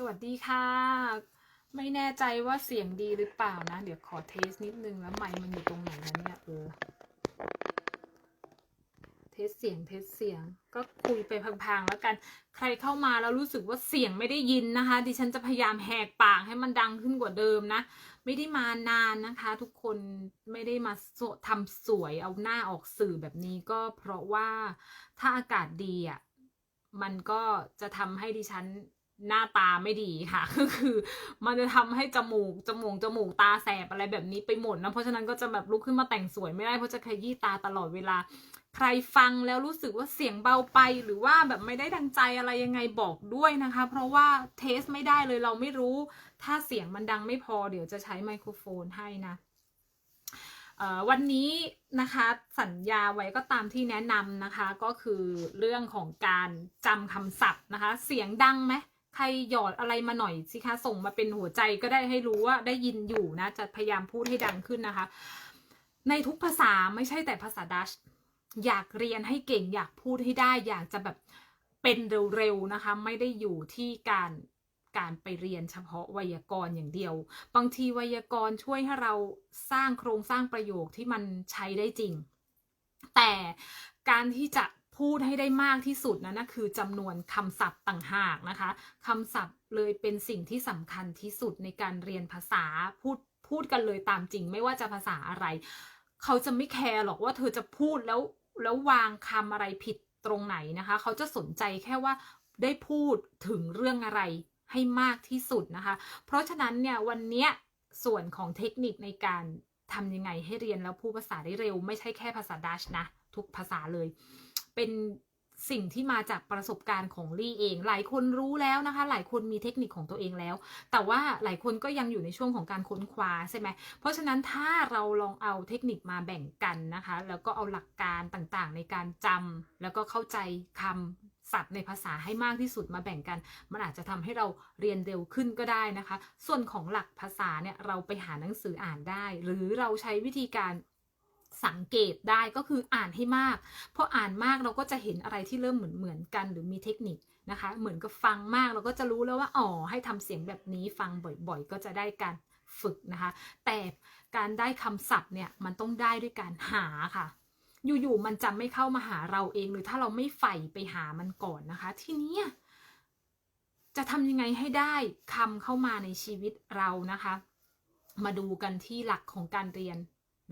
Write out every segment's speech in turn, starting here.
สวัสดีค่ะ ไม่แน่ใจว่าเสียงดีหรือเปล่านะ เดี๋ยวขอเทสนิดนึงแล้วไมค์มันอยู่ตรงไหนนะเนี่ยเออเทสเสียงเทสเสียงก็คุยไปพังๆแล้วกัน ใครเข้ามาแล้วรู้สึกว่าเสียงไม่ได้ยินนะคะ ดิฉันจะพยายามแหกปากให้มันดังขึ้นกว่าเดิมนะ ไม่ได้มานานนะคะ ทุกคนไม่ได้มาโสทำสวยเอาหน้าออกสื่อแบบนี้ก็เพราะว่าถ้าอากาศดีอะมันก็จะทำให้ดิฉัน หน้าตาไม่ดีค่ะก็คือมันจะทำให้จมูกจมูกจมูกตาแสบอะไรแบบนี้ไปหมดนะเพราะฉะนั้นก็จะแบบลุกขึ้นมาแต่งสวยไม่ได้เพราะจะขยี้ตาตลอดเวลา ใครฟังแล้วรู้สึกว่าเสียงเบาไป หรือว่าแบบไม่ได้ดังใจอะไรยังไงบอกด้วยนะคะ เพราะว่าเทสไม่ได้เลยเราไม่รู้ ถ้าเสียงมันดังไม่พอเดี๋ยวจะใช้ไมโครโฟนให้นะวันนี้นะคะสัญญาไว้ก็ตามที่แนะนำนะคะ ก็คือเรื่องของการจำคำศัพท์นะคะ เสียงดังไหม ใครหยอดอะไรมาหน่อยสิคะ ส่งมาเป็นหัวใจก็ได้ให้รู้ว่าได้ยินอยู่นะ จะพยายามพูดให้ดังขึ้นนะคะ ในทุกภาษาไม่ใช่แต่ภาษาดัช อยากเรียนให้เก่ง อยากพูดให้ได้ อยากจะแบบเป็นเร็วๆนะคะ ไม่ได้อยู่ที่การการไปเรียนเฉพาะไวยากรณ์อย่างเดียว บางทีไวยากรณ์ช่วยให้เราสร้างโครงสร้างประโยคที่มันใช้ได้จริง แต่การที่จะ พูดให้ได้มากที่สุดนะนะคือจำนวนคำศัพท์ต่างหากนะคะคำศัพท์เลยเป็นสิ่งที่สำคัญที่สุดในการเรียนภาษาพูดพูดกันเลยตามจริง ไม่ว่าจะภาษาอะไร เขาจะไม่แคร์หรอกว่าเธอจะพูดแล้วแล้ววางคำอะไรผิดตรงไหนนะคะ เขาจะสนใจแค่ว่าได้พูดถึงเรื่องอะไรให้มากที่สุดนะคะ เพราะฉะนั้นเนี่ยวันนี้ส่วนของเทคนิคในการทำยังไงให้เรียนแล้วพูดภาษาได้เร็ว ไม่ใช่แค่ภาษาดัชนะ ทุกภาษาเลย เป็นสิ่งที่มาจากประสบการณ์ของลี่เอง หลายคนรู้แล้วนะคะ หลายคนมีเทคนิคของตัวเองแล้ว แต่ว่าหลายคนก็ยังอยู่ในช่วงของการค้นคว้าใช่ไหม เพราะฉะนั้นถ้าเราลองเอาเทคนิคมาแบ่งกันนะคะ แล้วก็เอาหลักการต่างๆ ในการจำแล้วก็เข้าใจคำศัพท์ในภาษาให้มากที่สุดมาแบ่งกัน มันอาจจะทำให้เราเรียนเร็วขึ้นก็ได้นะคะ ส่วนของหลักภาษาเนี่ยเราไปหาหนังสืออ่านได้ หรือเราใช้วิธีการ สังเกตได้ก็คืออ่านให้มากพออ่านมากเราก็จะเห็นอะไรที่เริ่มเหมือนเหมือนๆกันหรือมีเทคนิคนะคะ เหมือนกับฟังมากเราก็จะรู้แล้วว่าอ๋อให้ทำเสียงแบบนี้ฟังบ่อยๆ ก็จะได้การฝึกนะคะ แต่การได้คำศัพท์เนี่ยมันต้องได้ด้วยการหาค่ะอยู่ๆมันจะไม่เข้ามาหาเราเองหรือถ้าเราไม่ใฝ่ไปหามันก่อนนะคะ ทีนี้จะทำยังไงให้ได้คำเข้ามาในชีวิตเรานะคะ มาดูกันที่หลักของการเรียน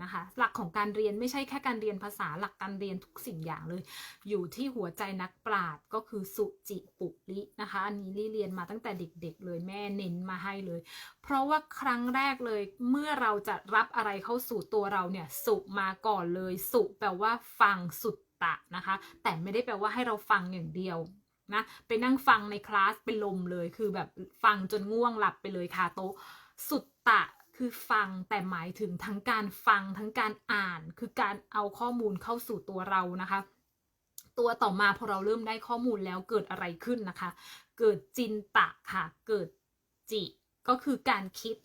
นะคะหลักของการเรียนไม่ใช่แค่การเรียนภาษาหลักการเรียนทุกสิ่งอย่างเลย อยู่ที่หัวใจนักปราชญ์ก็คือสุจิปุรินะคะ อันนี้ลี่เรียนมาตั้งแต่เด็กๆเลยแม่เน้นมาให้เลย เพราะว่าครั้งแรกเลยเมื่อเราจะรับอะไรเข้าสู่ตัวเราเนี่ยสุมาก่อนเลย สุแปลว่าฟังสุตตะนะคะ แต่ไม่ได้แปลว่าให้เราฟังอย่างเดียวนะไปนั่งฟังในคลาสเป็นลมเลยคือแบบฟังจนง่วงหลับไปเลยคาโต๊ะสุตตะ คือฟังแต่หมายถึงทั้งการฟังทั้งการอ่าน คือการเอาข้อมูลเข้าสู่ตัวเรานะคะ ตัวต่อมาพอเราเริ่มได้ข้อมูลแล้วเกิดอะไรขึ้นนะคะ เกิดจินตะค่ะ เกิดจิ ก็คือการคิด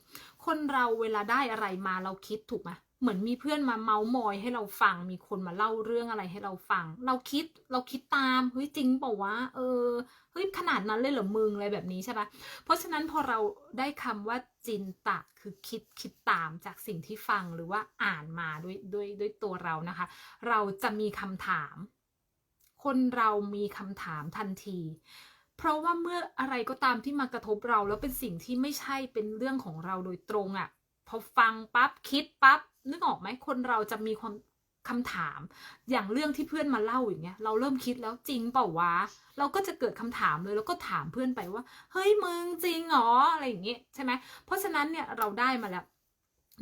คนเราเวลาได้อะไรมาเราคิดถูกไหม เหมือนมีเพื่อนมาเมาส์มอยให้เราฟัง มีคนมาเล่าเรื่องอะไรให้เราฟัง เราคิดเราคิดตามเฮ้ยจริงเปล่าเออเฮ้ยขนาดนั้นเลยเหรอมึงอะไรแบบนี้ใช่ปะเพราะฉะนั้นพอเราได้คำว่าจินตะคือคิดคิดตามจากสิ่งที่ฟังหรือว่าอ่านมาด้วยด้วยด้วยตัวเรานะคะ เราจะมีคำถาม คนเรามีคำถามทันทีเพราะว่าเมื่ออะไรก็ตามที่มากระทบเราแล้วเป็นสิ่งที่ไม่ใช่เป็นเรื่องของเราโดยตรงอะ่ะ พอฟังปั๊บคิดปั๊บนึกออกไหมคนเราจะมีความคำถาม อย่างเรื่องที่เพื่อนมาเล่าอย่างเงี้ย เราเริ่มคิดแล้วจริงเปล่าวะเราก็จะเกิดคำถามเลยแล้วก็ถามเพื่อนไปว่า เฮ้ยมึงจริงเหรออะไรอย่างเงี้ยใช่ไหมเพราะฉะนั้นเนี่ยเราได้มาแล้ว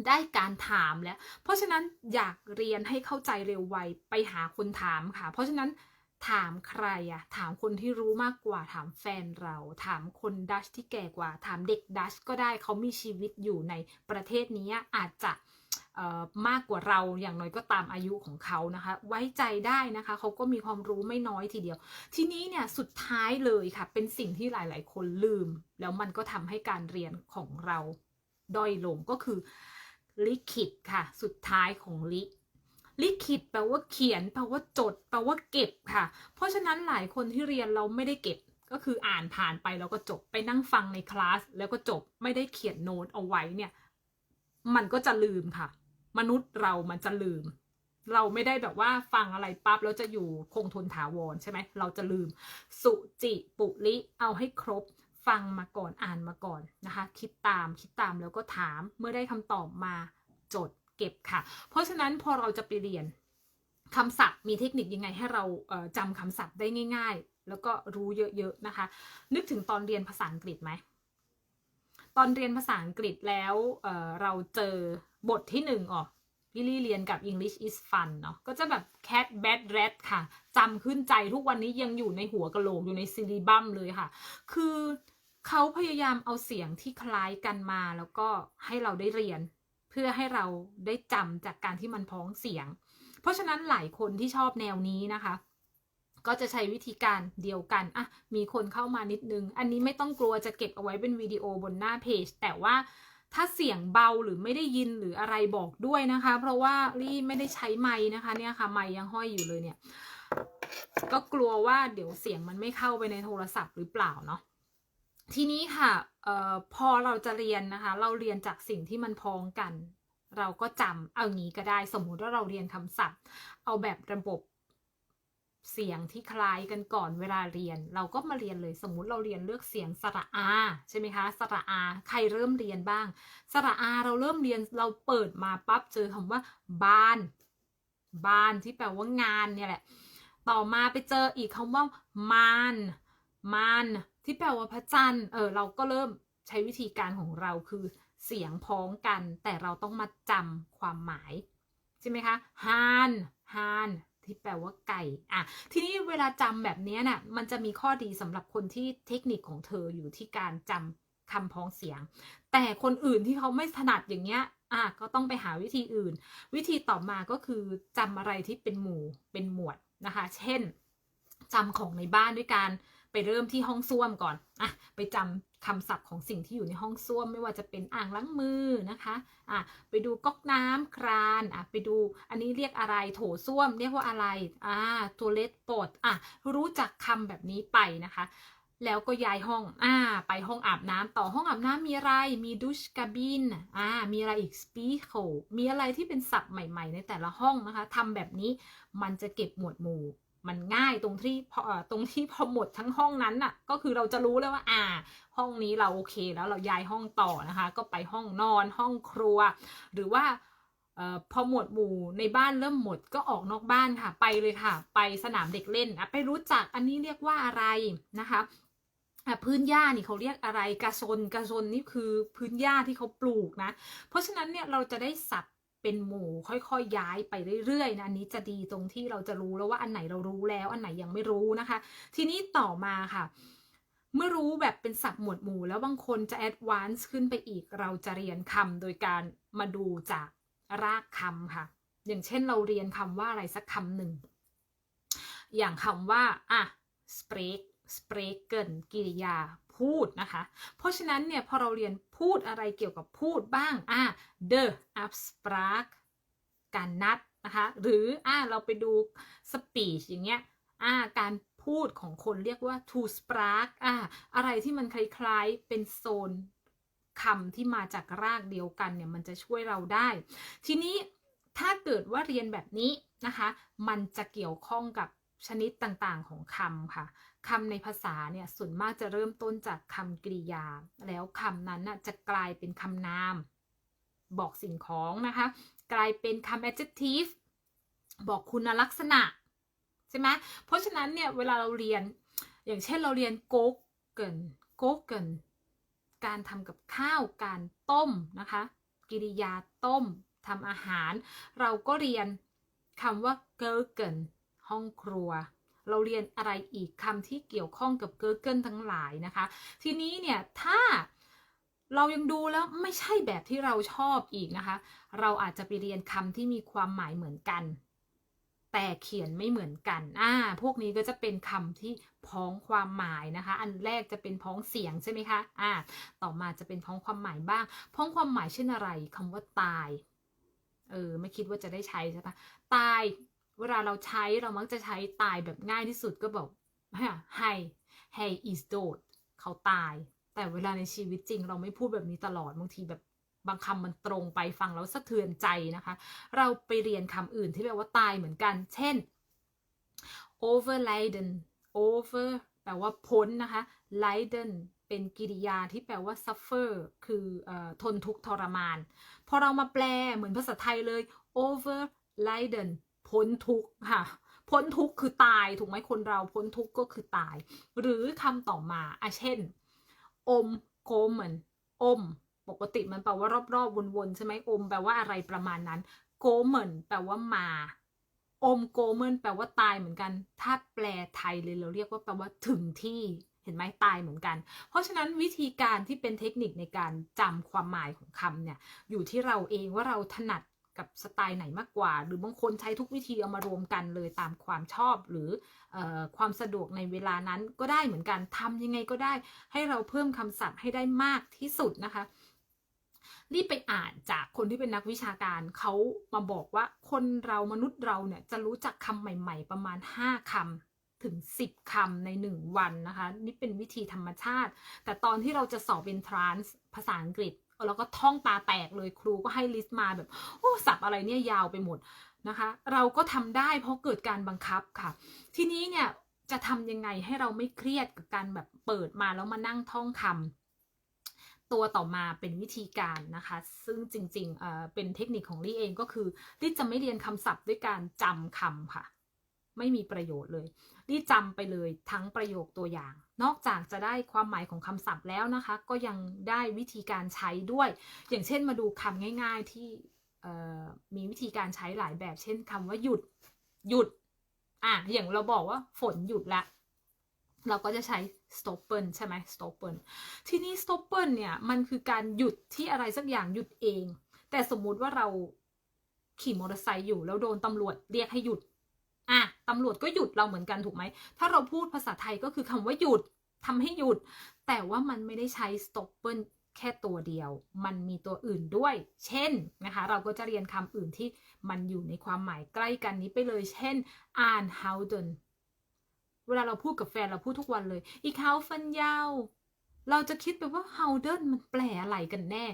ได้การถามแล้ว เพราะฉะนั้นอยากเรียนให้เข้าใจเร็วไวไปหาคนถามค่ะ เพราะฉะนั้น ถามใครอะถามคนที่รู้มากกว่า ถามแฟนเรา ถามคนดัชที่แก่กว่า ถามเด็กดัชก็ได้เขามีชีวิตอยู่ในประเทศนี้อาจจะมากกว่าเราอย่างน้อยก็ตามอายุของเขานะคะ ไว้ใจได้นะคะเขาก็มีความรู้ไม่น้อยทีเดียว ทีนี้เนี่ยสุดท้ายเลยค่ะ เป็นสิ่งที่หลาย ๆ คนลืม แล้วมันก็ทำให้การเรียนของเราด้อยลงก็คือลิขิตค่ะ สุดท้ายของลิ ลิขิตแปลว่าเขียนแปลว่าจดแปลว่าเก็บค่ะ เพราะฉะนั้นหลายคนที่เรียนเราไม่ได้เก็บก็คืออ่านผ่านไปแล้วก็จบไปนั่งฟังในคลาสแล้วก็จบไม่ได้เขียนโน้ตเอาไว้เนี่ย มันก็จะลืมค่ะ มนุษย์เรามันจะลืม เราไม่ได้แบบว่าฟังอะไรปั๊บแล้วจะอยู่คงทนถาวรใช่ไหมเราจะลืม สุจิปุริเอาให้ครบ ฟังมาก่อนอ่านมาก่อนนะคะ คิดตามคิดตามแล้วก็ถามเมื่อได้คำตอบมาจด เก็บค่ะ เพราะฉะนั้นพอเราจะไปเรียนคำศัพท์มีเทคนิคยังไงให้เราจำคำศัพท์ได้ง่าย ๆ แล้วก็รู้เยอะๆนะคะ นึกถึงตอนเรียนภาษาอังกฤษไหมตอนเรียนภาษาอังกฤษแล้วเเราเจอบทที่หนึ่งอ๋อพี่ลี่เรียนกับ English is fun เนาะก็จะแบบ cat bad rat ค่ะจำขึ้นใจทุกวันนี้ยังอยู่ในหัวกะโหลกอยู่ในซีรีบัมเลยค่ะ คือเขาพยายามเอาเสียงที่คล้ายกันมาแล้วก็ให้เราได้เรียน พื่อให้เราได้จำจากการที่มันพ้องเสียง เพราะฉะนั้นหลายคนที่ชอบแนวนี้นะคะ ก็จะใช้วิธีการเดียวกันอะมีคนเข้ามานิดนึง อันนี้ไม่ต้องกลัวจะเก็บเอาไว้เป็นวิดีโอบนหน้าเพจ แต่ว่าถ้าเสียงเบาหรือไม่ได้ยินหรืออะไรบอกด้วยนะคะ เพราะว่าลี่ไม่ได้ใช้ไม้นะคะเนี่ยค่ะไม้ยังห้อยอยู่เลยเนี่ย ก็กลัวว่าเดี๋ยวเสียงมันไม่เข้าไปในโทรศัพท์หรือเปล่าเนาะ ทีนี้ค่ะเอ่อพอเราจะเรียนนะคะ เราเรียนจากสิ่งที่มันพ้องกัน เราก็จำเอางี้ก็ได้สมมุติว่าเราเรียนคำศัพท์ เอาแบบระบบเสียงที่คล้ายกันก่อนเวลาเรียน เราก็มาเรียนเลยสมมุติเราเรียนเลือกเสียงสระอาใช่ไหมคะสระอาใครเริ่มเรียนบ้าง สระอาเราเริ่มเรียนเราเปิดมาปั๊บเจอคำว่าบ้าน บ้านที่แปลว่างานเนี่ยแหละ ต่อมาไปเจออีกคำว่ามานมาน ที่แปลว่าพระจันทร์เออเราก็เริ่มใช้วิธีการของเราคือเสียงพ้องกัน แต่เราต้องมาจำความหมาย ใช่ไหมคะฮานฮานที่แปลว่าไก่อะทีนี้เวลาจำแบบนี้น่ะมันจะมีข้อดีสำหรับคนที่เทคนิคของเธออยู่ที่การจำคำพ้องเสียง แต่คนอื่นที่เขาไม่ถนัดอย่างเงี้ยอะก็ต้องไปหาวิธีอื่น วิธีต่อมาก็คือจำอะไรที่เป็นหมู่เป็นหมวดนะคะ เช่นจำของในบ้านด้วยการ ไปเริ่มที่ห้องส้วมก่อนอะไปจำคำศัพท์ของสิ่งที่อยู่ในห้องส้วม ไม่ว่าจะเป็นอ่างล้างมือนะคะอะไปดูก๊อกน้ำครานอะไปดูอันนี้เรียกอะไรโถส้วม เรียกว่าอะไรอ่าตัวเลตปดอะรู้จักคำแบบนี้ไปนะคะแล้วก็ย้ายห้อง อ่า ไปห้องอาบน้ำต่อห้องอาบน้ำมีอะไร มีดุชกาบิน อ่า มีอะไรอีกสปีโคมีอะไรที่เป็นศัพท์ใหม่ ๆ ในแต่ละห้องนะคะทำแบบนี้มันจะเก็บหมวดหมู่ มันง่ายตรงที่พอตรงที่พอหมดทั้งห้องนั้นน่ะ ก็คือเราจะรู้แล้วว่า อ่า ห้องนี้เราโอเคแล้วเราย้ายห้องต่อนะคะ ก็ไปห้องนอนห้องครัว หรือว่าเอ่อพอหมดหมู่ในบ้านเริ่มหมดก็ออกนอกบ้านค่ะ ไปเลยค่ะ ไปสนามเด็กเล่นไปรู้จักอันนี้เรียกว่าอะไรนะคะอะพื้นหญ้านี่เขาเรียกอะไรกระซนกระซนนี่คือพื้นหญ้าที่เขาปลูกนะ เพราะฉะนั้นเนี่ยเราจะได้สับ เป็นหมู่ค่อยๆย้ายไปเรื่อยๆนะอันนี้จะดีตรงที่เราจะรู้แล้วว่าอันไหนเรารู้แล้ว อันไหนยังไม่รู้นะคะ ทีนี้ต่อมาค่ะ เมื่อรู้แบบเป็นศัพท์หมวดหมู่ แล้วบางคนจะแอดวานซ์ขึ้นไปอีก เราจะเรียนคำโดยการมาดูจากรากคำค่ะ อย่างเช่นเราเรียนคำว่าอะไรสักคำหนึ่ง อย่างคำว่าอะ spreek spreken กิริยาพูดนะคะ เพราะฉะนั้นเนี่ยพอเราเรียนพูดอะไรเกี่ยวกับพูดบ้างอะ the abspraak การนัดนะคะ หรืออะเราไปดู speech อย่างเงี้ยอะการพูดของคนเรียกว่า to spraak อะอะไรที่มันคล้ายๆเป็นโซนคำที่มาจากรากเดียวกันเนี่ยมันจะช่วยเราได้ ทีนี้ถ้าเกิดว่าเรียนแบบนี้นะคะ มันจะเกี่ยวข้องกับชนิดต่างๆของคำค่ะ คำในภาษาเนี่ยส่วนมากจะเริ่มต้นจากคำกริยา แล้วคำนั้นน่ะจะกลายเป็นคำนาม บอกสิ่งของนะคะ กลายเป็นคำ adjective บอกคุณลักษณะ ใช่ไหมเพราะฉะนั้นเนี่ยเวลาเราเรียน อย่างเช่นเราเรียนโกเกินโกเกินการทำกับข้าวการต้มนะคะ กิริยาต้มทำอาหาร เราก็เรียนคำว่าเกอเกินห้องครัว เราเรียนอะไรอีกคำที่เกี่ยวข้องกับเกอเกิลทั้งหลายนะคะ ทีนี้เนี่ยถ้าเรายังดูแล้วไม่ใช่แบบที่เราชอบอีกนะคะ เราอาจจะไปเรียนคำที่มีความหมายเหมือนกัน แต่เขียนไม่เหมือนกัน อ่า พวกนี้ก็จะเป็นคำที่พ้องความหมายนะคะ อันแรกจะเป็นพ้องเสียงใช่ไหมคะ อ่า ต่อมาจะเป็นพ้องความหมายบ้าง พ้องความหมายเช่นอะไรคำว่าตาย เออ ไม่คิดว่าจะได้ใช้ใช่ปะตาย เวลาเราใช้เรามักจะใช้ตายแบบง่ายที่สุดก็บอกให้ hey is dead เขาตาย แต่เวลาในชีวิตจริง เราไม่พูดแบบนี้ตลอดบางทีแบบบางคำมันตรงไปฟังแล้วสะเทือนใจนะคะ เราไปเรียนคำอื่นที่แปลว่าตายเหมือนกัน เช่น overliden over แปลว่าพ้นนะคะ liden เป็นกริยาที่แปลว่า suffer คืออทนทุกข์ทรมาน พอเรามาแปลเหมือนภาษาไทยเลย over liden พ้นทุกข์ค่ะ พ้นทุกข์คือตายถูกไหมคนเราพ้นทุกข์ก็คือตาย หรือคำต่อมาอะเช่น อมโกมเหมือนอม ปกติมันแปลว่ารอบๆวนๆใช่ไหมอมแปลว่าอะไรประมาณนั้นโกเหมือนแปลว่ามา อมโกเมินแปลว่าตายเหมือนกัน ถ้าแปลไทยเลยเราเรียกว่าแปลว่าถึงที่เห็นไหมตายเหมือนกัน เพราะฉะนั้นวิธีการที่เป็นเทคนิคในการจำความหมายของคำเนี่ยอยู่ที่เราเองว่าเราถนัด กับสไตล์ไหนมากกว่า หรือบางคนใช้ทุกวิธีเอามารวมกันเลยตามความชอบหรือออความสะดวกในเวลานั้นก็ได้เหมือนกันทำยังไงก็ได้ ให้เราเพิ่มคำศัพท์ให้ได้มากที่สุดนะคะรีบไปอ่านจากคนที่เป็นนักวิชาการเขามาบอกว่าคนเรามนุษย์เราเนี่ยจะรู้จักคำใหม่ ๆ ประมาณ 5คำถึง 10คำใน 1 วันนะคะ นี่เป็นวิธีธรรมชาติ แต่ตอนที่เราจะสอบเป็นทรานส์ภาษาอังกฤษ เราก็ท่องตาแตกเลยครูก็ให้ลิสต์มาแบบโอ้สับอะไรเนี่ยยาวไปหมดนะคะ เราก็ทำได้เพราะเกิดการบังคับค่ะ ทีนี้เนี่ยจะทำยังไงให้เราไม่เครียดกับการแบบเปิดมาแล้วมานั่งท่องคำตัวต่อมาเป็นวิธีการนะคะ ซึ่งจริงๆเเป็นเทคนิคของลี่เองก็คือลี่จะไม่เรียนคำศัพท์ด้วยการจำคำค่ะ ไม่มีประโยชน์เลยลี่จำไปเลยทั้งประโยคตัวอย่าง นอกจากจะได้ความหมายของคำศัพท์แล้วนะคะ ก็ยังได้วิธีการใช้ด้วย อย่างเช่นมาดูคำง่าย ๆที่มีวิธีการใช้หลายแบบ เช่นคำว่าหยุด หยุด อะ อย่างเราบอกว่าฝนหยุดละ เราก็จะใช้ stoppen ใช่ไหม stoppen ทีนี้ stoppen เนี่ย มันคือการหยุดที่อะไรสักอย่างหยุดเอง แต่สมมุติว่าเราขี่มอเตอร์ไซค์อยู่แล้วโดนตำรวจเรียกให้หยุด อะตำรวจก็หยุดเราเหมือนกันถูกไหม ถ้าเราพูดภาษาไทยก็คือคำว่าหยุดทำให้หยุด แต่ว่ามันไม่ได้ใช้ stoppen แค่ตัวเดียว มันมีตัวอื่นด้วย เช่นนะคะ เราก็จะเรียนคำอื่นที่มันอยู่ในความหมายใกล้กันนี้ไปเลย เช่น อ่าน houden เวลาเราพูดกับแฟนเราพูดทุกวันเลย อีกเฮาฟันยาว เราจะคิดไปว่า houden มันแปลอะไรกันแน่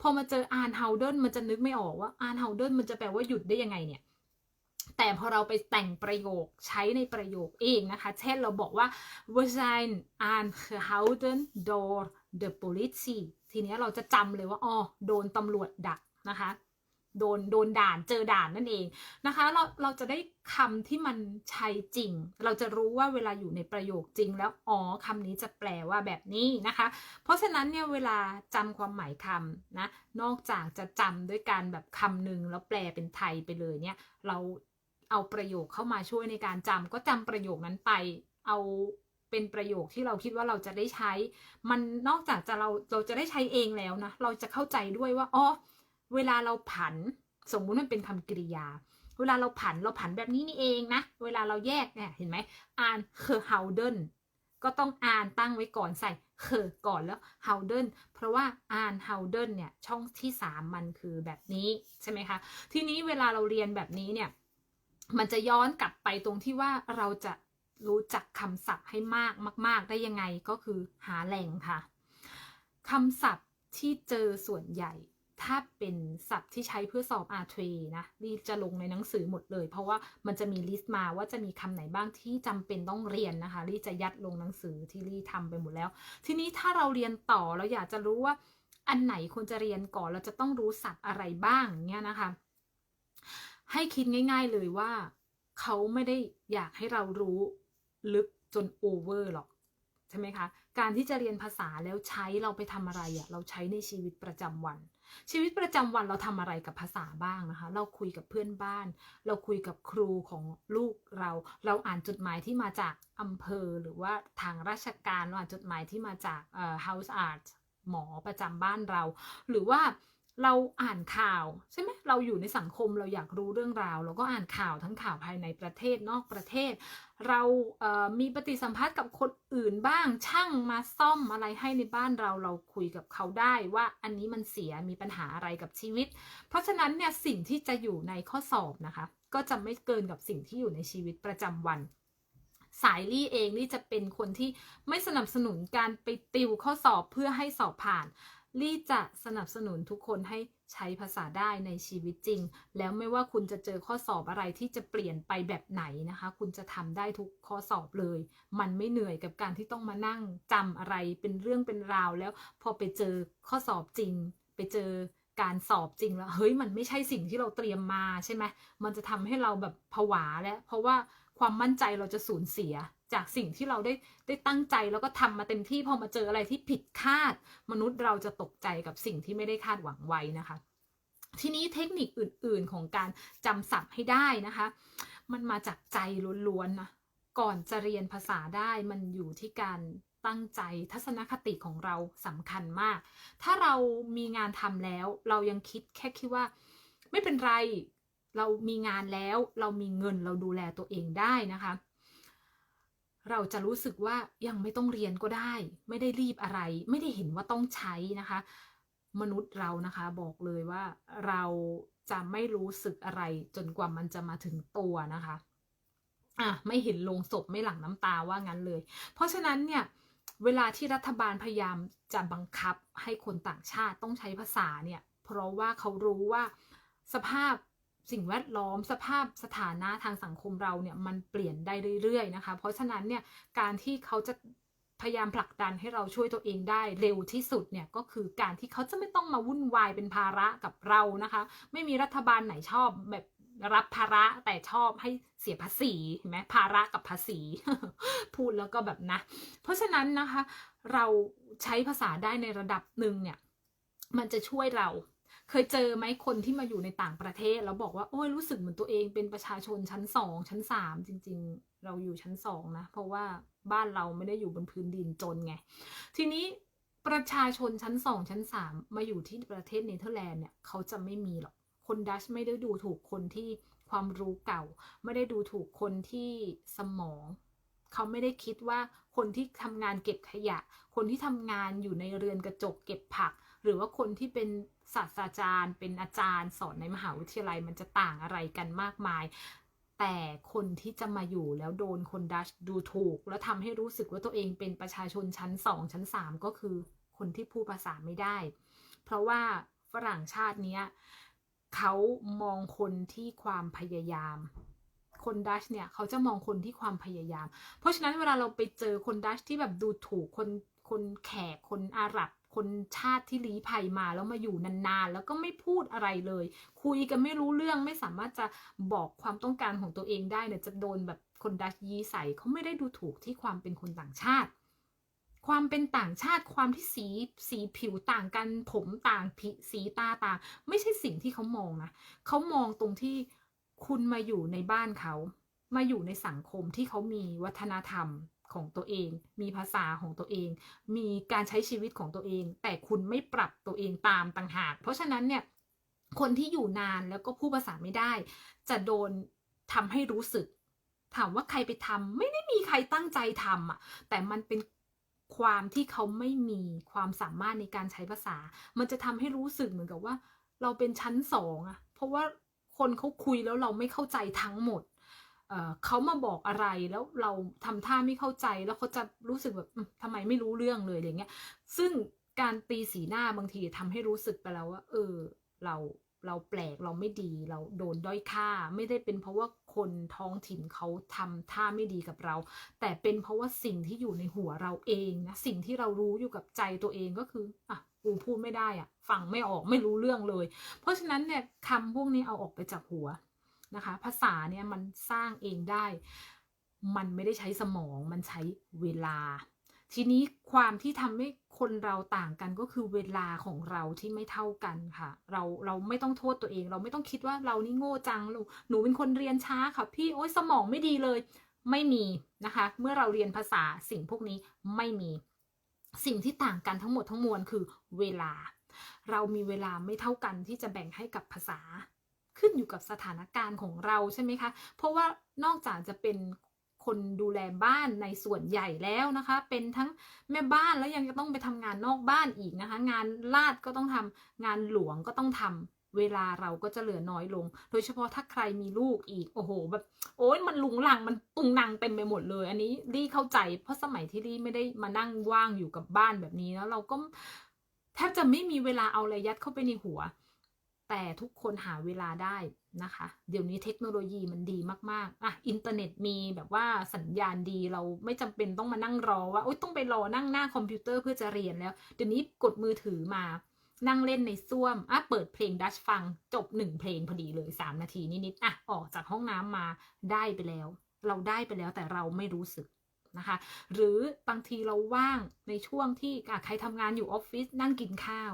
พอมาเจออ่าน houden มันจะนึกไม่ออกว่าอ่าน houden มันจะแปลว่าหยุดได้ยังไงเนี่ย แต่พอเราไปแต่งประโยคใช้ในประโยคเองนะคะ เช่นเราบอกว่า we zijn aangehouden door the politie ทีนี้เราจะจำเลยว่าอ๋อโดนตำรวจดักนะคะ โดนโดนด่านเจอด่านนั่นเองนะคะ เราเราจะได้คำที่มันใช้จริง เราจะรู้ว่าเวลาอยู่ในประโยคจริงแล้วอ๋อคำนี้จะแปลว่าแบบนี้นะคะ เพราะฉะนั้นเนี่ยเวลาจำความหมายคำนะ นอกจากจะจำด้วยการแบบคำหนึ่งแล้วแปลเป็นไทยไปเลยเนี่ย เรา เอาประโยคเข้ามาช่วยในการจำก็จำประโยคนั้นไป เอาเป็นประโยคที่เราคิดว่าเราจะได้ใช้ มันนอกจากจะเราเราจะได้ใช้เองแล้วนะ เราจะเข้าใจด้วยว่าอ๋อเวลาเราผัน สมมุติมันเป็นคำกริยา เวลาเราผันเราผันแบบนี้นี่เองนะ เวลาเราแยกเนี่ยเห็นไหมอ่านเคอร์เฮาเดนก็ต้องอ่านตั้งไว้ก่อนใส่เคอก่อนแล้วเฮาเดนเพราะว่าอ่านเฮาเดนเนี่ยช่องที่สามมันคือแบบนี้ใช่ไหมคะ ทีนี้เวลาเราเรียนแบบนี้เนี่ย มันจะย้อนกลับไปตรงที่ว่าเราจะรู้จักคำศัพท์ให้มากมาก ๆ ได้ยังไงก็คือหาแหล่งค่ะคำศัพท์ที่เจอส่วนใหญ่ ถ้าเป็นศัพท์ที่ใช้เพื่อสอบอาเทนะรีจะลงในหนังสือหมดเลย เพราะว่ามันจะมีลิสต์มาว่าจะมีคำไหนบ้างที่จำเป็นต้องเรียนนะคะรีจะยัดลงหนังสือที่รีทำไปหมดแล้ว ทีนี้ถ้าเราเรียนต่อเราอยากจะรู้ว่าอันไหนควรจะเรียนก่อนเราจะต้องรู้ศัพท์อะไรบ้างเนี่ยนะคะ ให้คิดง่าย ๆเลยว่า เขาไม่ได้อยากให้เรารู้ลึกจนโอเวอร์หรอกใช่ไหมคะการที่จะเรียนภาษาแล้วใช้เราไปทำอะไรอะ่ะเราใช้ในชีวิตประจำวัน ชีวิตประจำวันเราทำอะไรกับภาษาบ้างนะคะ เราคุยกับเพื่อนบ้าน เราคุยกับครูของลูกเรา เราอ่านจดหมายที่มาจากอำเภอหรือว่าทางราชการเราอ่านจดหมายที่มาจากเอ่อ house art หมอประจำบ้านเรา หรือว่า เราอ่านข่าวใช่ไหมเราอยู่ในสังคมเราอยากรู้เรื่องราว เราก็อ่านข่าวทั้งข่าวภายในประเทศนอกประเทศ เราเมีปฏิสัมพันธ์กับคนอื่นบ้างช่างมาซ่อมอะไรให้ในบ้านเราเราคุยกับเขาได้ว่าอันนี้มันเสียมีปัญหาอะไรกับชีวิต เพราะฉะนั้นเนี่ยสิ่งที่จะอยู่ในข้อสอบนะคะ ก็จะไม่เกินกับสิ่งที่อยู่ในชีวิตประจำวันสายลี่เองลี่จะเป็นคนที่ไม่สนับสนุนการไปติวข้อสอบเพื่อให้สอบผ่าน ลี่จะสนับสนุนทุกคนให้ใช้ภาษาได้ในชีวิตจริง แล้วไม่ว่าคุณจะเจอข้อสอบอะไรที่จะเปลี่ยนไปแบบไหนนะคะ คุณจะทำได้ทุกข้อสอบเลย มันไม่เหนื่อยกับการที่ต้องมานั่งจำอะไรเป็นเรื่องเป็นราว แล้วพอไปเจอข้อสอบจริง ไปเจอการสอบจริงแล้วเฮ้ยมันไม่ใช่สิ่งที่เราเตรียมมาใช่ไหมมันจะทำให้เราแบบผวาแล้วเพราะว่าความมั่นใจเราจะสูญเสีย จากสิ่งที่เราได้ได้ตั้งใจแล้วก็ทำมาเต็มที่พอมาเจออะไรที่ผิดคาด มนุษย์เราจะตกใจกับสิ่งที่ไม่ได้คาดหวังไว้นะคะ ทีนี้เทคนิคอื่น ๆ ของการจำศัพท์ให้ได้นะคะ มันมาจากใจล้วนๆนะก่อนจะเรียนภาษาได้มันอยู่ที่การตั้งใจทัศนคติของเราสำคัญมาก ถ้าเรามีงานทำแล้ว เรายังคิดแค่คิดว่า ไม่เป็นไร เรามีงานแล้ว เรามีเงินเราดูแลตัวเองได้นะคะ เราจะรู้สึกว่ายังไม่ต้องเรียนก็ได้ ไม่ได้รีบอะไร ไม่ได้เห็นว่าต้องใช้นะคะ มนุษย์เรานะคะบอกเลยว่าเราจะไม่รู้สึกอะไรจนกว่ามันจะมาถึงตัวนะคะอะไม่เห็นลงศพไม่หลั่งน้ำตาว่างั้นเลย เพราะฉะนั้นเนี่ยเวลาที่รัฐบาลพยายามจะบังคับให้คนต่างชาติต้องใช้ภาษาเนี่ย เพราะว่าเขารู้ว่าสภาพ สิ่งแวดล้อมสภาพสถานะทางสังคมเราเนี่ยมันเปลี่ยนได้เรื่อยๆนะคะ เพราะฉะนั้นเนี่ยการที่เขาจะพยายามผลักดันให้เราช่วยตัวเองได้เร็วที่สุดเนี่ยก็คือการที่เขาจะไม่ต้องมาวุ่นวายเป็นภาระกับเรานะคะ ไม่มีรัฐบาลไหนชอบแบบรับภาระแต่ชอบให้เสียภาษีเห็นไหมภาระกับภาษี พูดแล้วก็แบบนะ เพราะฉะนั้นนะคะ เราใช้ภาษาได้ในระดับหนึ่งเนี่ย มันจะช่วยเรา เคยเจอไหมคนที่มาอยู่ในต่างประเทศแล้วบอกว่าโอ้ยรู้สึกเหมือนตัวเองเป็นประชาชนชั้นสองชั้นสามจริง ๆ เราอยู่ชั้นสองนะ เพราะว่าบ้านเราไม่ได้อยู่บนพื้นดินจนไง ทีนี้ประชาชนชั้นสองชั้นสามมาอยู่ที่ประเทศเนเธอร์แลนด์เนี่ยเขาจะไม่มีหรอก คนดัชไม่ได้ดูถูกคนที่ความรู้เก่า ไม่ได้ดูถูกคนที่สมองเขาไม่ได้คิดว่าคนที่ทำงานเก็บขยะ คนที่ทำงานอยู่ในเรือนกระจกเก็บผัก หรือว่าคนที่เป็นศาสตราจารย์ เป็นอาจารย์สอนในมหาวิทยาลัยมันจะต่างอะไรกันมากมาย แต่คนที่จะมาอยู่แล้วโดนคนดัชดูถูก แล้วทำให้รู้สึกว่าตัวเองเป็นประชาชนชั้นสองชั้นสามก็คือคนที่พูดภาษาไม่ได้ เพราะว่าฝรั่งชาติเนี้ยเขามองคนที่ความพยายาม คนดัชเนี่ยเขาจะมองคนที่ความพยายาม เพราะฉะนั้นเวลาเราไปเจอคนดัชที่แบบดูถูกคนคนแขกคนอาหรับ คนชาติที่ลี้ภัยมาแล้วมาอยู่นานๆ แล้วก็ไม่พูดอะไรเลย คุยกันไม่รู้เรื่องไม่สามารถจะบอกความต้องการของตัวเองได้เนี่ยจะโดนแบบคนดัชยีใส่เขาไม่ได้ดูถูกที่ความเป็นคนต่างชาติ ความเป็นต่างชาติความที่สีสีผิวต่างกันผมต่างผิสีตาต่าง ไม่ใช่สิ่งที่เขามองนะเขามองตรงที่คุณมาอยู่ในบ้านเขามาอยู่ในสังคมที่เขามีวัฒนธรรม ของตัวเอง มีภาษาของตัวเอง มีการใช้ชีวิตของตัวเอง แต่คุณไม่ปรับตัวเองตามต่างหาก เพราะฉะนั้นเนี่ยคนที่อยู่นานแล้วก็พูดภาษาไม่ได้ จะโดนทำให้รู้สึก ถามว่าใครไปทำไม่ได้มีใครตั้งใจทำอะแต่มันเป็นความที่เขาไม่มีความสามารถในการใช้ภาษา มันจะทำให้รู้สึกเหมือนกับว่า เราเป็นชั้นสองอะเพราะว่าคนเขาคุยแล้วเราไม่เข้าใจทั้งหมด เขามาบอกอะไรแล้วเราทำท่าไม่เข้าใจแล้วเขาจะรู้สึกแบบอืมทำไมไม่รู้เรื่องเลยอะไรเงี้ย ซึ่งการตีสีหน้าบางทีทำให้รู้สึกไปแล้วว่า เออ เราเราแปลกเราไม่ดี เราโดนด้อยค่า ไม่ได้เป็นเพราะว่าคนท้องถิ่นเขาทำท่าไม่ดีกับเรา แต่เป็นเพราะว่าสิ่งที่อยู่ในหัวเราเองนะสิ่งที่เรารู้อยู่กับใจตัวเองก็คืออะกูพูดไม่ได้อะฟังไม่ออกไม่รู้เรื่องเลย เพราะฉะนั้นเนี่ยคำพวกนี้เอาออกไปจากหัว นะคะ ภาษาเนี่ยมันสร้างเองได้ มันไม่ได้ใช้สมองมันใช้เวลา ทีนี้ความที่ทำให้คนเราต่างกันก็คือเวลาของเราที่ไม่เท่ากันค่ะ เราเราไม่ต้องโทษตัวเอง เราไม่ต้องคิดว่าเรานี่โง่จังหนูหนูเป็นคนเรียนช้าค่ะ พี่โอ๊ยสมองไม่ดีเลยไม่มีนะคะ เมื่อเราเรียนภาษาสิ่งพวกนี้ไม่มีสิ่งที่ต่างกันทั้งหมดทั้งมวลคือเวลา เรามีเวลาไม่เท่ากันที่จะแบ่งให้กับภาษา ขึ้นอยู่กับสถานการณ์ของเราใช่ไหมคะ เพราะว่านอกจากจะเป็นคนดูแลบ้านในส่วนใหญ่แล้วนะคะ เป็นทั้งแม่บ้านแล้วยังจะต้องไปทำงานนอกบ้านอีกนะคะ งานลาดก็ต้องทำงานหลวงก็ต้องทเวลาเราก็จะเหลือน้อยลง โดยเฉพาะถ้าใครมีลูกอีก โอ้โห แบบ โอ้ยมันลุงลังมันตุงนังเต็มไปหมดเลย อันนี้ลี่เข้าใจ เพราะสมัยที่ลี่ไม่ได้มานั่งว่างอยู่กับบ้านแบบนี้แล้วเราก็แทบจะไม่มีเวลาเอาอะไรยัดเข้าไปในหัว แต่ทุกคนหาเวลาได้นะคะ เดี๋ยวนี้เทคโนโลยีมันดีมาก ๆ อะ อินเทอร์เน็ตมีแบบว่าสัญญาณดีเราไม่จำเป็นต้องมานั่งรอว่าโอ๊ยต้องไปรอนั่งหน้าคอมพิวเตอร์เพื่อจะเรียนแล้ว เดี๋ยวนี้กดมือถือมา นั่งเล่นในซ่วม อะ เปิดเพลงดัชฟัง จบหนึ่งเพลงพอดีเลยสามนาทีนิดๆ อะ ออกจากห้องน้ำมาได้ไปแล้ว เราได้ไปแล้วแต่เราไม่รู้สึกนะคะ หรือบางทีเราว่างในช่วงที่ใครทำงานอยู่ออฟฟิศนั่งกินข้าว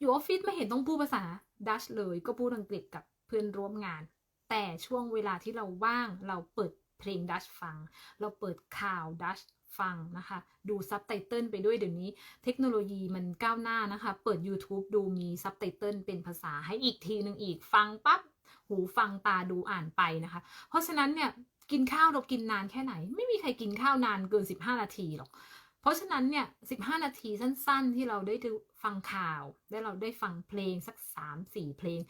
อยู่ออฟฟิศไม่เห็นต้องพูดภาษาดัชเลยก็พูดอังกฤษกับเพื่อนร่วมงาน แต่ช่วงเวลาที่เราว่างเราเปิดเพลงดัชฟัง เราเปิดข่าวดัชฟังนะคะ ดูซับไตเติลไปด้วยเดี๋ยวนี้ เทคโนโลยีมันก้าวหน้านะคะ เปิด YouTube ดูมีซับไตเติลเป็นภาษาให้อีกทีหนึ่งอีกฟังปั๊บหูฟังตาดูอ่านไปนะคะ เพราะฉะนั้นเนี่ยกินข้าวเรากินนานแค่ไหน ไม่มีใครกินข้าวนานเกิน 15 นาทีหรอก เพราะฉะนั้นเนี่ย 15 นาทีสั้น ๆ ที่เราได้ดู ฟังข่าว ได้เราได้ฟังเพลงสัก3-4เพลง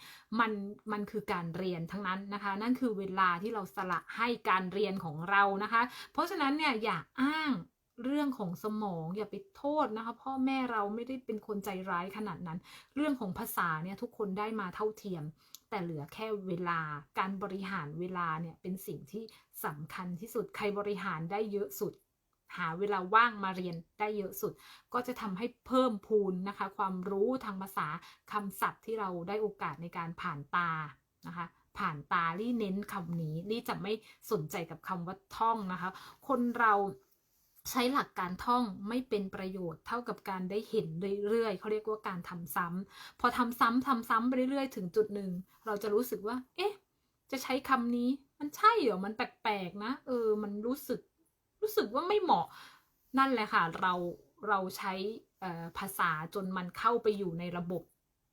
มันมันคือการเรียนทั้งนั้นนะคะ นั่นคือเวลาที่เราสละให้การเรียนของเรานะคะ เพราะฉะนั้นเนี่ยอย่าอ้างเรื่องของสมองอย่าไปโทษนะคะพ่อแม่เราไม่ได้เป็นคนใจร้ายขนาดนั้น เรื่องของภาษาเนี่ยทุกคนได้มาเท่าเทียม แต่เหลือแค่เวลาการบริหารเวลาเนี่ยเป็นสิ่งที่สำคัญที่สุดใครบริหารได้เยอะสุด หาเวลาว่างมาเรียนได้เยอะสุด ก็จะทำให้เพิ่มพูนนะคะ ความรู้ทางภาษาคำศัพท์ที่เราได้โอกาสในการผ่านตานะคะผ่านตาลี่เน้นคำนี้ลี่จะไม่สนใจกับคำว่าท่องนะคะ คนเราใช้หลักการท่องไม่เป็นประโยชน์เท่ากับการได้เห็นเรื่อยๆเขาเรียกว่าการทำซ้ำพอทำซ้ำทำซ้ำไปเรื่อยๆ ถึงจุดหนึ่ง เราจะรู้สึกว่า เอ๊ะ จะใช้คำนี้ มันใช่เหรอ มันแปลกๆนะ เออ มันรู้สึก รู้สึกว่าไม่เหมาะนั่นแหละค่ะ เราเราใช้ภาษาจนมันเข้าไปอยู่ในระบบ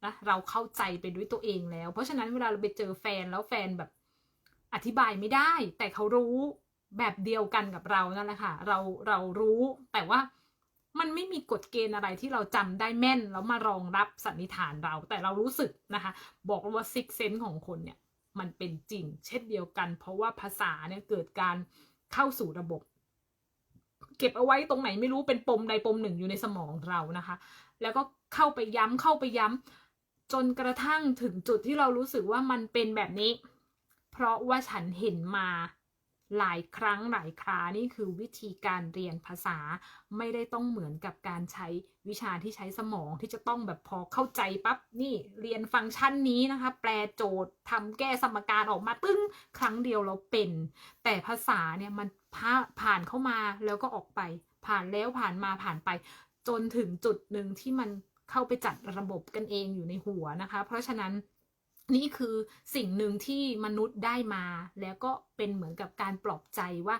นะเราเข้าใจไปด้วยตัวเองแล้ว เพราะฉะนั้นเวลาเราไปเจอแฟนแล้วแฟนแบบอธิบายไม่ได้ แต่เขารู้แบบเดียวกันกับเรานั่นแหละค่ะ เราเรารู้แต่ว่ามันไม่มีกฎเกณฑ์อะไรที่เราจำได้แม่น แล้วมารองรับสันนิษฐานเรา แต่เรารู้สึกนะคะ บอกว่าซิกเซนของคนเนี่ยมันเป็นจริง เช่นเดียวกัน เพราะว่าภาษาเนี่ยเกิดการเข้าสู่ระบบ เก็บเอาไว้ตรงไหนไม่รู้เป็นปมใดปมหนึ่งอยู่ในสมองเรานะคะ แล้วก็เข้าไปย้ำเข้าไปย้ำจนกระทั่งถึงจุดที่เรารู้สึกว่ามันเป็นแบบนี้ เพราะว่าฉันเห็นมา หลายครั้งหลายครานี่คือวิธีการเรียนภาษาไม่ได้ต้องเหมือนกับการใช้วิชาที่ใช้สมองที่จะต้องแบบพอเข้าใจปั๊บนี่เรียนฟังก์ชันนี้นะคะ แปลโจทย์ทำแก้สมการออกมาตึ้งครั้งเดียวเราเป็น แต่ภาษาเนี่ยมันผ่านเข้ามาแล้วก็ออกไป ผ่านแล้วผ่านมาผ่านไป จนถึงจุดหนึ่งที่มันเข้าไปจัดระบบกันเองอยู่ในหัวนะคะ เพราะฉะนั้น นี่คือสิ่งหนึ่งที่มนุษย์ได้มา แล้วก็เป็นเหมือนกับการปลอบใจว่า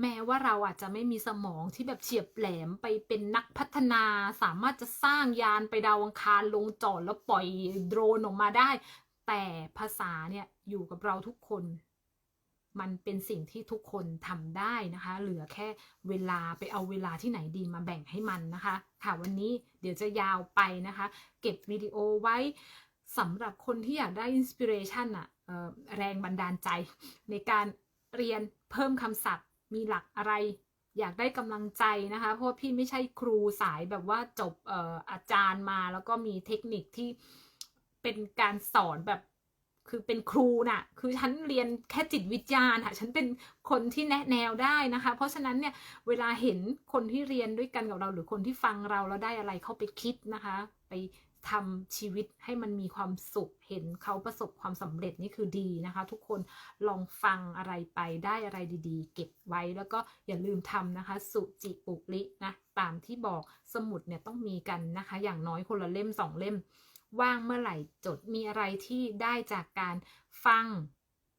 แม้ว่าเราอาจจะไม่มีสมองที่แบบเฉียบแหลมไปเป็นนักพัฒนา สามารถจะสร้างยานไปดาวอังคารลงจอดแล้วปล่อยโดรนออกมาได้ แต่ภาษาเนี่ยอยู่กับเราทุกคน มันเป็นสิ่งที่ทุกคนทำได้นะคะ เหลือแค่เวลาไปเอาเวลาที่ไหนดีมาแบ่งให้มันนะคะ ค่ะวันนี้เดี๋ยวจะยาวไปนะคะ เก็บวิดีโอไว้ สำหรับคนที่อยากได้อินสปิเรชันอะแรงบันดาลใจ ในการเรียนเพิ่มคำศัพท์ มีหลักอะไร อยากได้กำลังใจนะคะ เพราะพี่ไม่ใช่ครูสายแบบว่าจบอออาจารย์มาแล้วก็มีเทคนิคที่เป็นการสอนแบบคือเป็นครูน่ะ คือฉันเรียนแค่จิตวิทยาค่ะ ฉันเป็นคนที่แนะแนวได้นะคะ เพราะฉะนั้นเนี่ยเวลาเห็นคนที่เรียนด้วยกันกับเรา หรือคนที่ฟังเราแล้วได้อะไรเข้าไปคิดนะคะ ไป ทำชีวิตให้มันมีความสุข เห็นเขาประสบความสำเร็จนี่คือดีนะคะ ทุกคนลองฟังอะไรไปได้อะไรดีๆ เก็บไว้แล้วก็อย่าลืมทำนะคะ สุจิปุรินะตามที่บอกสมุดเนี่ยต้องมีกันนะคะ อย่างน้อยคนละเล่มสองเล่ม ว่างเมื่อไหร่จดมีอะไรที่ได้จากการฟัง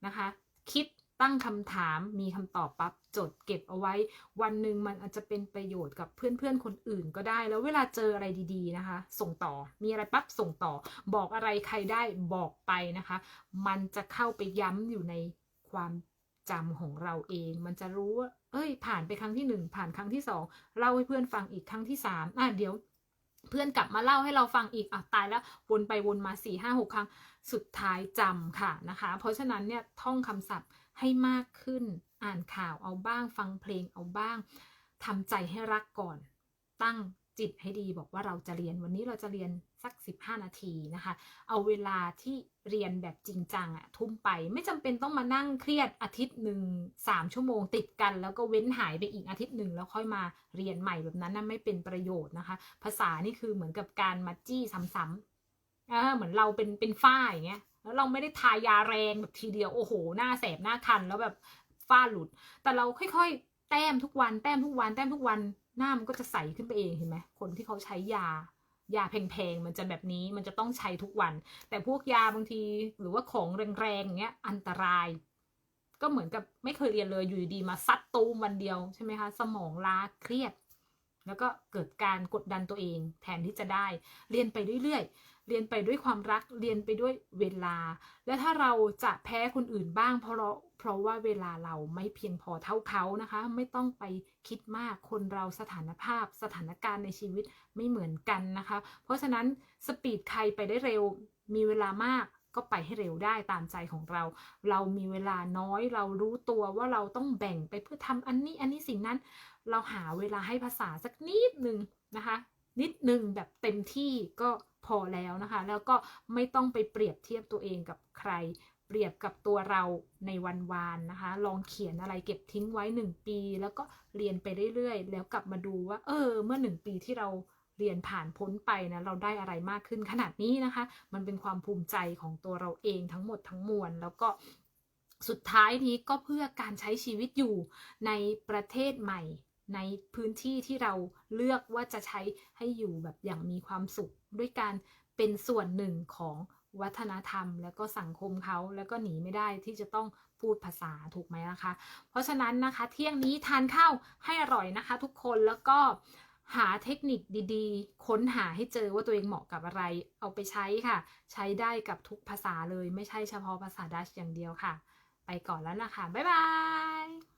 นะคะ คิดตั้งคำถามมีคำตอบปั๊บ จดเก็บเอาไว้ วันหนึ่งมันอาจจะเป็นประโยชน์กับเพื่อนๆคนอื่นก็ได้ แล้วเวลาเจออะไรดีๆนะคะ ส่งต่อมีอะไรปั๊บส่งต่อ บอกอะไรใครได้บอกไปนะคะ มันจะเข้าไปย้ำอยู่ในความจำของเราเอง มันจะรู้ว่าเอ้ย ผ่านไปครั้งที่หนึ่งผ่านครั้งที่สองเล่าให้เพื่อนฟังอีกครั้งที่สามอะเดี๋ยวเพื่อนกลับมาเล่าให้เราฟังอีกอะตายแล้ววนไปวนมาสี่ห้าหกครั้งสุดท้ายจำค่ะนะคะ เพราะฉะนั้นเนี่ยท่องคำศัพท์ ให้มากขึ้น อ่านข่าวเอาบ้าง ฟังเพลงเอาบ้างทำใจให้รักก่อน ตั้งจิตให้ดีบอกว่าเราจะเรียนวันนี้เราจะเรียนสัก 15 นาทีนะคะ เอาเวลาที่เรียนแบบจริงจังอะทุ่มไปไม่จำเป็นต้องมานั่งเครียดอาทิตย์หนึ่งสามชั่วโมงติดกัน แล้วก็เว้นหายไปอีกอาทิตย์หนึ่งแล้วค่อยมาเรียนใหม่แบบนั้นนะไม่เป็นประโยชน์นะคะ ภาษานี่คือเหมือนกับการมาจี้ซ้ำๆเหมือนเราเป็นเป็นฝ้าอย่างเงี้ย แล้วเราไม่ได้ทายาแรงแบบทีเดียวโอ้โห หน้าแสบหน้าคันแล้วแบบฝ้าหลุด แต่เราค่อยๆ แต้มทุกวันแต้มทุกวันแต้มทุกวันหน้ามันก็จะใสขึ้นไปเองเห็นไหมคนที่เขาใช้ยายาแพงๆ มันจะแบบนี้มันจะต้องใช้ทุกวัน แต่พวกยาบางทีหรือว่าของแรงๆอย่างเงี้ยอันตราย ก็เหมือนกับไม่เคยเรียนเลยอยู่ดีมาซัดตูมวันเดียวใช่ไหมคะสมองล้าเครียด แล้วก็เกิดการกดดันตัวเอง แทนที่จะได้เรียนไปเรื่อยๆ เรียนไปด้วยความรักเรียนไปด้วยเวลา และถ้าเราจะแพ้คนอื่นบ้าง เพราะเราเพราะว่าเวลาเราไม่เพียงพอเท่าเขานะคะ ไม่ต้องไปคิดมากคนเราสถานภาพสถานการณ์ในชีวิตไม่เหมือนกันนะคะ เพราะฉะนั้นสปีดใครไปได้เร็ว มีเวลามากก็ไปให้เร็วได้ตามใจของเรา เรามีเวลาน้อย เรารู้ตัวว่าเราต้องแบ่งไปเพื่อทำอันนี้อันนี้สิ่งนั้น เราหาเวลาให้ภาษาสักนิดหนึ่งนะคะ นิดหนึ่งแบบเต็มที่ก็พอแล้วนะคะ แล้วก็ไม่ต้องไปเปรียบเทียบตัวเองกับใคร เปรียบกับตัวเราในวันวานนะคะ ลองเขียนอะไรเก็บทิ้งไว้หนึ่งปี แล้วก็เรียนไปเรื่อยๆ แล้วกลับมาดูว่า เออ เมื่อหนึ่งปีที่เราเรียนผ่านพ้นไปนะเราได้อะไรมากขึ้นขนาดนี้นะคะ มันเป็นความภูมิใจของตัวเราเองทั้งหมดทั้งมวลแล้วก็สุดท้ายนี้ก็เพื่อการใช้ชีวิตอยู่ในประเทศใหม่ ในพื้นที่ที่เราเลือกว่าจะใช้ให้อยู่แบบอย่างมีความสุข ด้วยการเป็นส่วนหนึ่งของวัฒนธรรม แล้วก็สังคมเขาแล้วก็หนีไม่ได้ที่จะต้องพูดภาษาถูกไหมนะคะ เพราะฉะนั้นนะคะเที่ยงนี้ทานข้าวให้อร่อยนะคะ ทุกคนแล้วก็หาเทคนิคดีๆ ค้นหาให้เจอว่าตัวเองเหมาะกับอะไร เอาไปใช้ค่ะ ใช้ได้กับทุกภาษาเลย ไม่ใช่เฉพาะภาษาดัชอย่างเดียวค่ะ ไปก่อนแล้วนะคะ บ๊ายบาย